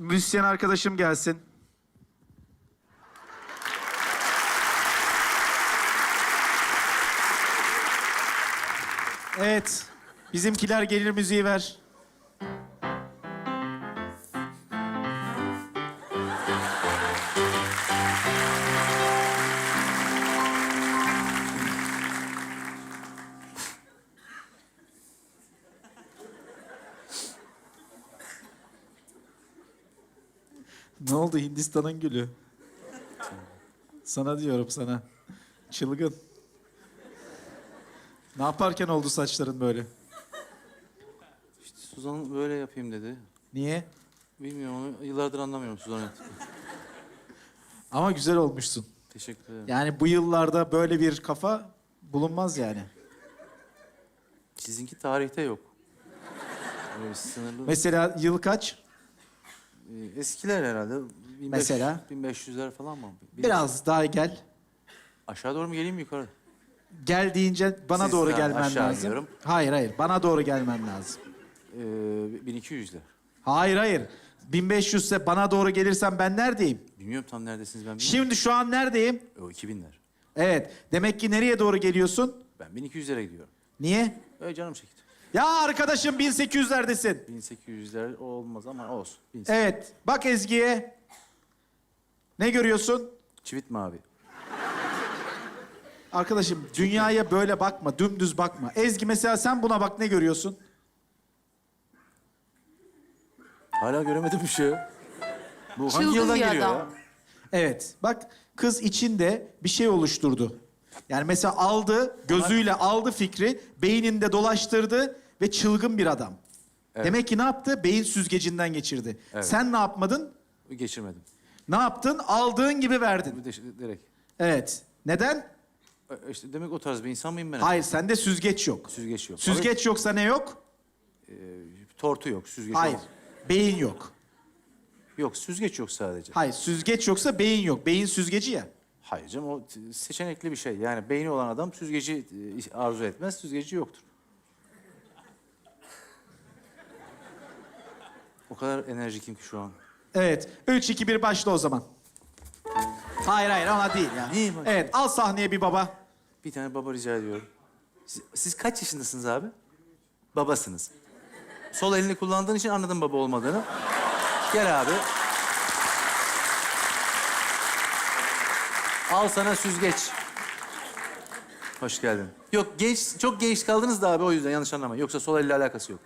müzisyen arkadaşım gelsin. Evet. Bizimkiler gelir müziği ver. Ne oldu Hindistan'ın gülü? Sana diyorum sana. Çılgın. Ne yaparken oldu saçların böyle? İşte Suzan böyle yapayım dedi. Niye? Bilmiyorum onu yıllardır anlamıyorum Suzan'ı. Ama güzel olmuşsun. Teşekkür ederim. Yani bu yıllarda böyle bir kafa bulunmaz yani. Sizinki tarihte yok. Öyle bir sınırlı. Mesela yıl kaç? Ee, eskiler herhalde. 1500, Mesela? 1500'ler falan mı? Bir- Biraz daha gel. Aşağı doğru mu geleyim mi yukarı? Gel deyince bana Siz doğru daha gelmen aşağı lazım. iniyorum. Hayır hayır bana doğru gelmen lazım. Ee, 1200'ler. Hayır hayır. 1500 ise bana doğru gelirsen ben neredeyim? Bilmiyorum tam neredesiniz ben bilmiyorum. Şimdi şu an neredeyim? O 2000'ler. Evet. Demek ki nereye doğru geliyorsun? Ben 1200'lere gidiyorum. Niye? Öyle canım çekti. Ya arkadaşım 1800'lerdesin. 1800'ler olmaz ama olsun. 1800. Evet. Bak Ezgi'ye. Ne görüyorsun? Çivit mavi. Arkadaşım dünyaya böyle bakma. Dümdüz bakma. Ezgi mesela sen buna bak ne görüyorsun? Hala göremedim bir şey. Bu hangi Çılgın yıldan bir geliyor adam. ya? Evet. Bak kız içinde bir şey oluşturdu. Yani mesela aldı, gözüyle aldı fikri, beyninde dolaştırdı ve çılgın bir adam. Evet. Demek ki ne yaptı? Beyin süzgecinden geçirdi. Evet. Sen ne yapmadın? Geçirmedim. Ne yaptın? Aldığın gibi verdin. Bir de direkt. Evet. Neden? E, İşte demek o tarz bir insan mıyım ben? Hayır, sende süzgeç yok. Süzgeç yok. Süzgeç yoksa ne yok? Ee, tortu yok, süzgeç Hayır. yok. Beyin yok. Yok, süzgeç yok sadece. Hayır, süzgeç yoksa beyin yok. Beyin süzgeci ya. Hayır canım o seçenekli bir şey. Yani beyni olan adam süzgeci e, arzu etmez, süzgeci yoktur. O kadar enerjikim ki şu an. Evet. Üç, iki, bir başla o zaman. Hayır hayır ona değil ya. Başla? Evet al sahneye bir baba. Bir tane baba rica ediyorum. Siz, siz kaç yaşındasınız abi? Babasınız. Sol elini kullandığın için anladım baba olmadığını. Gel abi. Al sana süzgeç. Hoş geldin. Yok genç, çok genç kaldınız da abi o yüzden yanlış anlama. Yoksa sol elle alakası yok.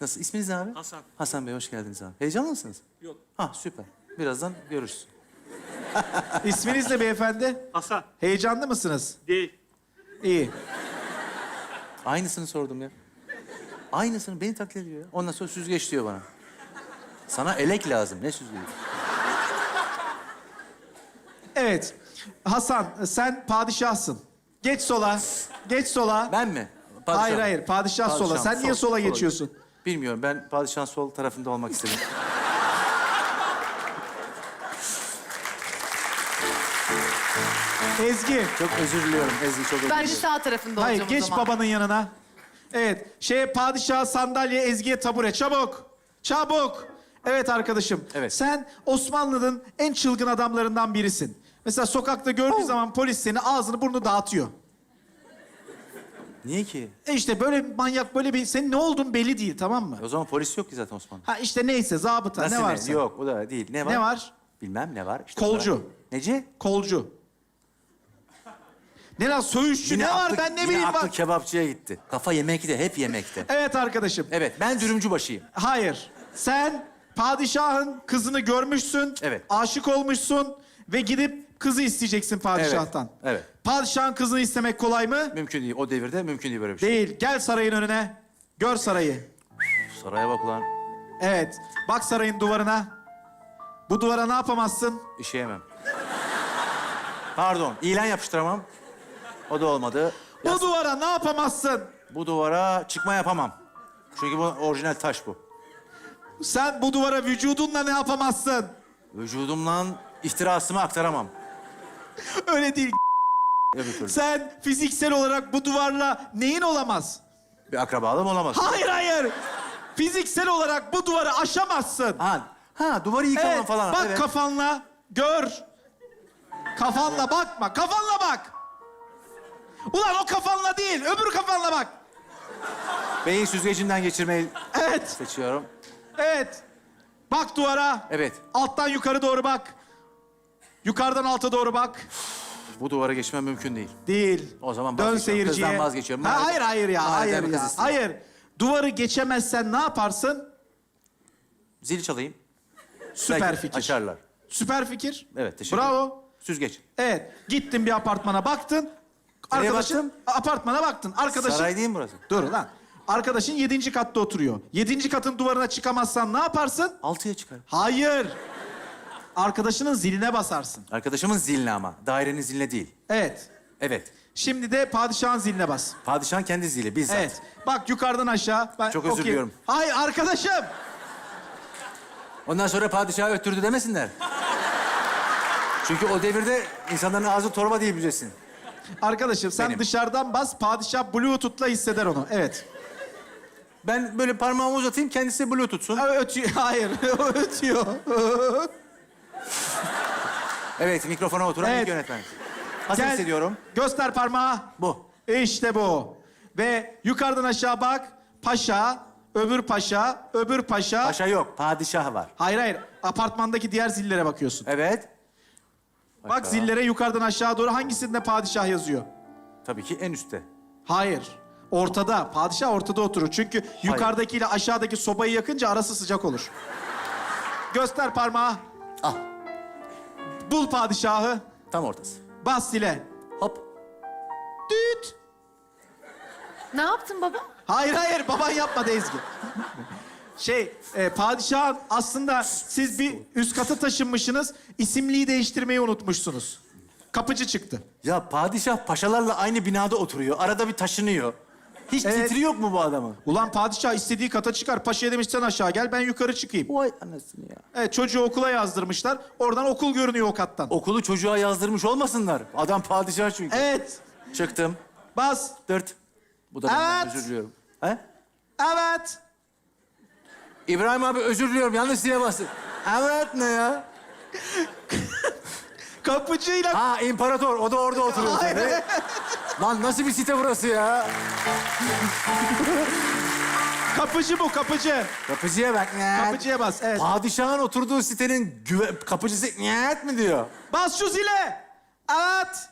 Nasıl? İsminiz ne abi? Hasan. Hasan Bey hoş geldiniz abi. Heyecanlı mısınız? Yok. Ha süper. Birazdan görürüz. İsminiz ne beyefendi? Hasan. Heyecanlı mısınız? Değil. İyi. Aynısını sordum ya. Aynısını beni taklit ediyor ya. Ondan sonra süzgeç diyor bana. Sana elek lazım. Ne süzgeci? Evet. Hasan sen padişahsın. Geç sola. Geç sola. Ben mi? Padişah. Hayır hayır padişah sola. Padişahım, Sen niye sol, sola sola. geçiyorsun? Bilmiyorum. Ben padişahın sol tarafında olmak istedim. Ezgi. çok özür diliyorum Ezgi. Çok özür Bence sağ tarafında Hayır olacağım o geç zaman. babanın yanına. Evet. Şey padişah sandalye Ezgi'ye tabure. Çabuk. Çabuk. Evet arkadaşım. Evet. Sen Osmanlı'nın en çılgın adamlarından birisin. Mesela sokakta gördüğü zaman polis seni ağzını burnunu dağıtıyor. Niye ki? E işte böyle manyak böyle bir senin ne olduğun belli değil tamam mı? O zaman polis yok ki zaten Osmanlı. Ha işte neyse zabıta Nasıl ne varsa. Yok o da değil. Ne var? Ne var? Bilmem ne var. İşte Kolcu. o da- Neci? Kolcu. Ne lan söğüşçü Yine ne var aklı- ben ne yine bileyim aklı bak. kebapçıya gitti. Kafa yemekte, hep yemekte. Evet arkadaşım. Evet, ben dürümcü başıyım. Hayır. Sen padişahın kızını görmüşsün. Evet. Aşık olmuşsun ve gidip kızı isteyeceksin padişahtan. Evet, evet. Padişahın kızını istemek kolay mı? Mümkün değil. O devirde mümkün değil böyle bir şey. Değil. Gel sarayın önüne. Gör sarayı. Saraya bak ulan. Evet. Bak sarayın duvarına. Bu duvara ne yapamazsın? İşeyemem. Pardon, ilan yapıştıramam. O da olmadı. Bu duvara ne yapamazsın? Bu duvara çıkma yapamam. Çünkü bu orijinal taş bu. Sen bu duvara vücudunla ne yapamazsın? Vücudumla ihtirasımı aktaramam. Öyle değil. Sen fiziksel olarak bu duvarla neyin olamaz? Bir akrabalığım olamaz. Hayır hayır. Fiziksel olarak bu duvarı aşamazsın. Ha, ha duvarı yıkamam Evet, falan. bak evet. kafanla, gör. Kafanla bakma, kafanla bak. Ulan o kafanla değil, öbür kafanla bak. Beyin süzgecinden geçirmeyi Evet, seçiyorum. evet. Bak duvara. Evet. Alttan yukarı doğru bak. Yukarıdan alta doğru bak. Bu duvara geçmem mümkün değil. Değil. O zaman Dön vazgeçiyorum. seyirciye. Kızdan vazgeçiyorum. Ha, Madem- hayır hayır ya, madem hayır kız ya. istiyor. Hayır. Duvarı geçemezsen ne yaparsın? Zil çalayım. Süper Belki fikir. Açarlar. Süper fikir. Evet, teşekkür. Bravo. Süzgeç. Evet. Gittin bir apartmana baktın. Nereye Arkadaşın apartmana baktın. Arkadaşın Saray değil mi burası? Dur lan. Arkadaşın yedinci katta oturuyor. Yedinci katın duvarına çıkamazsan ne yaparsın? Altıya çıkar. Hayır. Arkadaşının ziline basarsın. Arkadaşımın ziline ama. Dairenin ziline değil. Evet. Evet. Şimdi de padişahın ziline bas. Padişahın kendi zili bizzat. Evet. Bak yukarıdan aşağı. Ben Çok özür okuyayım. diliyorum. Hayır arkadaşım. Ondan sonra padişahı öttürdü demesinler. Çünkü o devirde insanların ağzı torba değil bilirsin. Arkadaşım sen Benim. dışarıdan bas. Padişah bluetooth'la hisseder onu. Evet. Ben böyle parmağımı uzatayım kendisi bluetooth'sun. Ha, Ötüyor. Hayır. ötüyor. Evet mikrofona oturan Evet. ilk yönetmen. Hazır Gel. hissediyorum. Göster parmağı. Bu. İşte bu. Ve yukarıdan aşağı bak. Paşa, öbür paşa, öbür paşa. Paşa yok, padişah var. Hayır hayır. Apartmandaki diğer zillere bakıyorsun. Evet. Bak zillere yukarıdan aşağı doğru hangisinde padişah yazıyor? Tabii ki en üstte. Hayır. Ortada. Padişah ortada oturur. Çünkü yukarıdakiyle aşağıdaki sobayı yakınca arası sıcak olur. Göster parmağı. Al. Bul padişahı. Tam ortası. Bas zile. Hop. Düt. Ne yaptın baba? Hayır hayır baban yapmadı Ezgi. Şey, e, padişahın aslında siz bir üst kata taşınmışsınız, isimliği değiştirmeyi unutmuşsunuz. Kapıcı çıktı. Ya padişah paşalarla aynı binada oturuyor. Arada bir taşınıyor. Hiç Evet. titri yok mu bu adamın? Ulan padişah istediği kata çıkar. Paşa'ya demiş sen aşağı gel ben yukarı çıkayım. Vay anasını ya. Evet çocuğu okula yazdırmışlar. Oradan okul görünüyor o kattan. Okulu çocuğa yazdırmış olmasınlar. Adam padişah çünkü. Evet. Çıktım. Bas. Dırt. Bu da benden Evet. özür diliyorum. He? Evet. İbrahim abi özür diliyorum. Yanlış zile bastım. Evet ne ya? Kapıcıyla... Ha imparator. O da orada oturuyor. Tabii. Lan nasıl bir site burası ya? Kapıcı bu kapıcı. Kapıcıya bak. Nyet. Kapıcıya bas. Evet. Padişahın oturduğu sitenin güve... kapıcısı nyet mi diyor? Bas şu zile. Evet.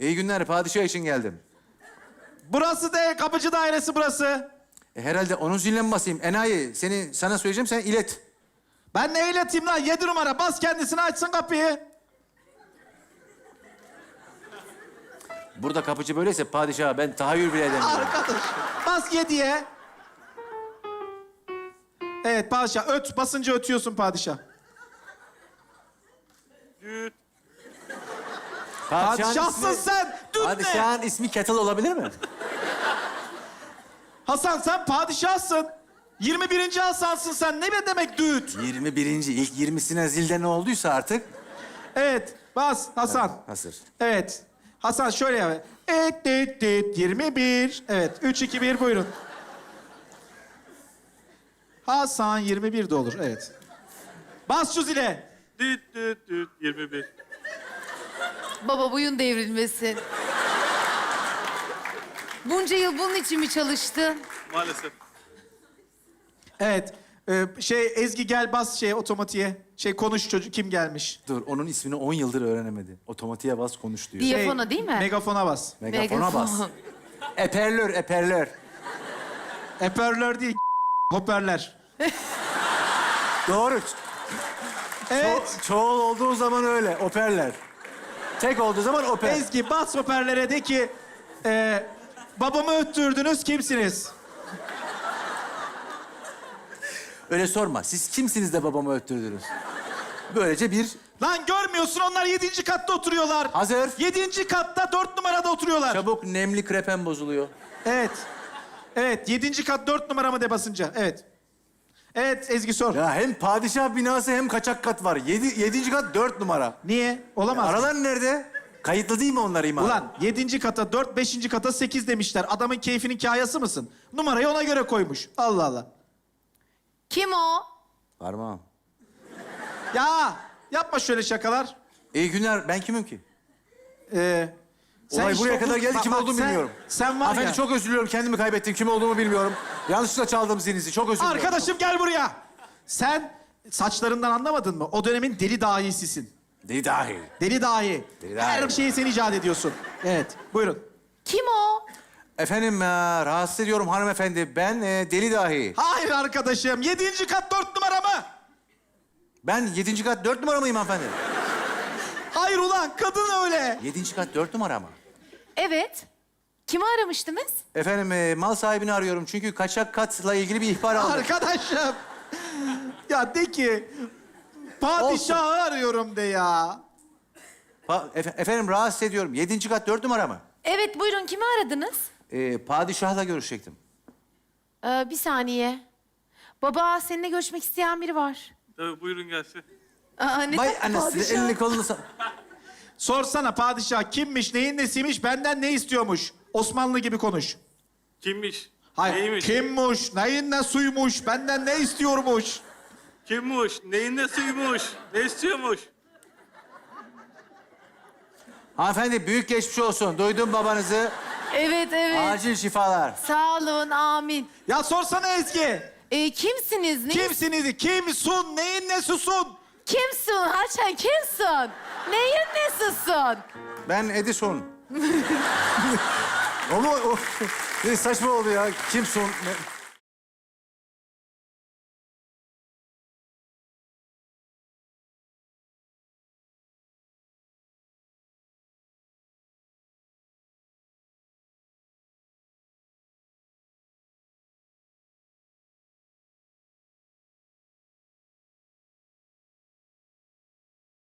İyi günler. Padişah için geldim. Burası de kapıcı dairesi burası. E, herhalde onun ziline mi basayım? Enayi seni sana söyleyeceğim sen ilet. Ben ne ileteyim lan? Yedi numara. Bas kendisine açsın kapıyı. Burada kapıcı böyleyse padişaha ben tahayyül bile edemiyorum. Arkadaş. Bas yediye. Evet padişah. Öt. Basınca ötüyorsun padişah. Padişahsın ismi, sen. Düt ne? Padişahın ismi Kettle olabilir mi? Hasan sen padişahsın. 21. Hasan'sın sen. Ne be demek düt? 21. ilk 20'sine zilde ne olduysa artık. Evet. Bas Hasan. Hazır. Evet. Hasan şöyle yap. Et, düt, düt, 21. Evet. 3, 2, 1 buyurun. Hasan 21 de olur. Evet. Bas şu zile. Düt düt düt 21. Baba boyun devrilmesin. Bunca yıl bunun için mi çalıştın? Maalesef. Evet. Ee, şey Ezgi gel bas şey otomatiğe. Şey konuş çocuk kim gelmiş. Dur onun ismini 10 yıldır öğrenemedi. Otomatiğe bas konuş diyor. Şey, Megafona değil mi? Megafona bas. Megafona bas. Megafon. Eperlör, eperlör. Eperler değil hoparlör. Doğru. Evet. Ço- çoğul olduğu zaman öyle, operler. Tek olduğu zaman oper. Ezgi bas hoparlöre de ki e, babamı öttürdünüz kimsiniz? Öyle sorma. Siz kimsiniz de babamı öttürdünüz? Böylece bir Lan görmüyorsun onlar yedinci katta oturuyorlar. hazır. Yedinci katta dört numarada oturuyorlar. Çabuk nemli krepen bozuluyor. Evet. Evet yedinci kat dört numara mı de basınca? Evet. Evet Ezgi sor. Ya hem padişah binası hem kaçak kat var. Yedi, yedinci kat dört numara. Niye? Olamaz. mı? Aralar nerede? Kayıtlı değil mi onlar imar? Ulan yedinci kata dört, beşinci kata sekiz demişler. Adamın keyfinin kayası mısın? Numarayı ona göre koymuş. Allah Allah. Kim o? Parmağım. Ya yapma şöyle şakalar. İyi günler. Ben kimim ki? Ee, sen Olay işte buraya kadar geldi. Bak, Kim bak, olduğumu sen- bilmiyorum. Sen var Hanımefendi ya. çok özür diliyorum. Kendimi kaybettim. Kim olduğumu bilmiyorum. Yanlışlıkla çaldım zilinizi. Çok özür diliyorum. Arkadaşım gel buraya. Sen saçlarından anlamadın mı? O dönemin deli dahisisin. Deli dahi. Deli dahi. Deli dahi. Her şeyi sen icat ediyorsun. Evet, buyurun. Kim o? Efendim e, rahatsız ediyorum hanımefendi. Ben e, deli dahi. Hayır arkadaşım, yedinci kat dört numara mı? Ben yedinci kat dört numara mıyım hanımefendi? Hayır ulan, kadın öyle. Yedinci kat dört numara mı? Evet. Kimi aramıştınız? Efendim e, mal sahibini arıyorum çünkü kaçak katla ilgili bir ihbar aldım. Arkadaşım. Ya de ki, padişahı arıyorum de ya. Pa- efe- efendim rahatsız ediyorum. Yedinci kat dört numara mı? Evet buyurun kimi aradınız? E, padişahla görüşecektim. Ee, bir saniye. Baba seninle görüşmek isteyen biri var. Tabii buyurun gelsin. Aa, ne Vay tatlı anasını padişah. elini kolunu sa- Sorsana padişah kimmiş, neyin nesiymiş, benden ne istiyormuş? Osmanlı gibi konuş. Kimmiş? Hayır, Neymiş? kimmiş, neyin ne suymuş, benden ne istiyormuş? Kimmiş? Neyin ne suymuş? Ne istiyormuş? Hanımefendi büyük geçmiş olsun. Duydum babanızı. Evet evet. Acil şifalar. Sağ olun amin. Ya sorsana Ezgi. Ee, kimsiniz? Ne? Kimsiniz? Kimsun? Neyin ne susun? Kimsin? Haçan kimsin? Neyin nesisin? Ben Edison. Ama o, ne saçma oldu ya. Kimson? Ne-